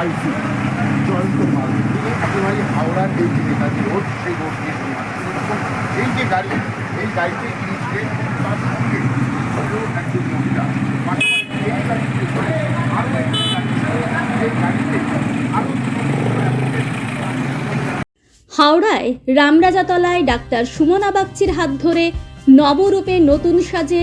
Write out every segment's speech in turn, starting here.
আইসি। জয়ন্ত মাল তিনি একেবারে হাওড়ার এই যে নেতাজি রোড, সেই রোড দিয়ে এই যে গাড়ি, এই গাড়িতে ছিলেন তার সঙ্গে একজন মহিলা। ছিলেন। হাওড়ায় রামরাজাতলায় ডাক্তার সুমনা বাগচির হাত ধরে নবরূপে নতুন সাজে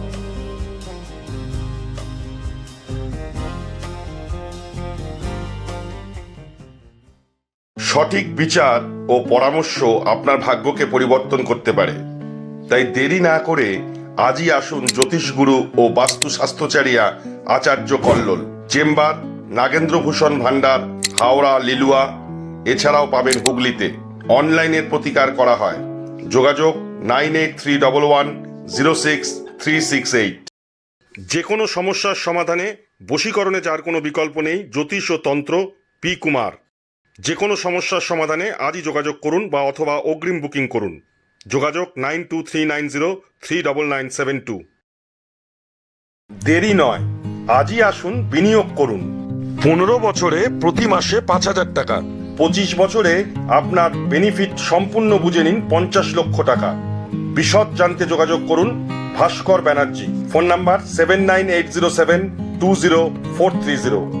সঠিক বিচার ও পরামর্শ আপনার ভাগ্যকে পরিবর্তন করতে পারে। তাই দেরি না করে আজই আসুন জ্যোতিষগুরু ও বাস্তু স্বাস্থ্যচারিয়া আচার্য কল্লোল, চেম্বার, নাগেন্দ্রভূষণ ভান্ডার হাওড়া, লিলুয়া। এছাড়াও পাবেন হুগলিতে। অনলাইনের প্রতিকার করা হয়। যোগাযোগ nine eight three double one zero six three six eight. যে কোনো সমস্যার সমাধানে বশীকরণে যার কোনো বিকল্প নেই, জ্যোতিষ ও তন্ত্র, পি কুমার। যে কোনো সমস্যার সমাধানে আজই যোগাযোগ করুন বা অথবা অগ্রিম বুকিং করুন। যোগাযোগ nine two three nine zero three double nine seven two. দেরি নয়, আজই আসুন, বিনিয়োগ করুন। পনেরো বছরে প্রতি মাসে পাঁচ হাজার টাকা। পঁচিশ বছরে আপনার বেনিফিট সম্পূর্ণ বুঝে নিন পঞ্চাশ লক্ষ টাকা। বিশদ জানতে যোগাযোগ করুন Bhaskar Banerjee. Phone number seven nine eight zero seven two zero four three zero.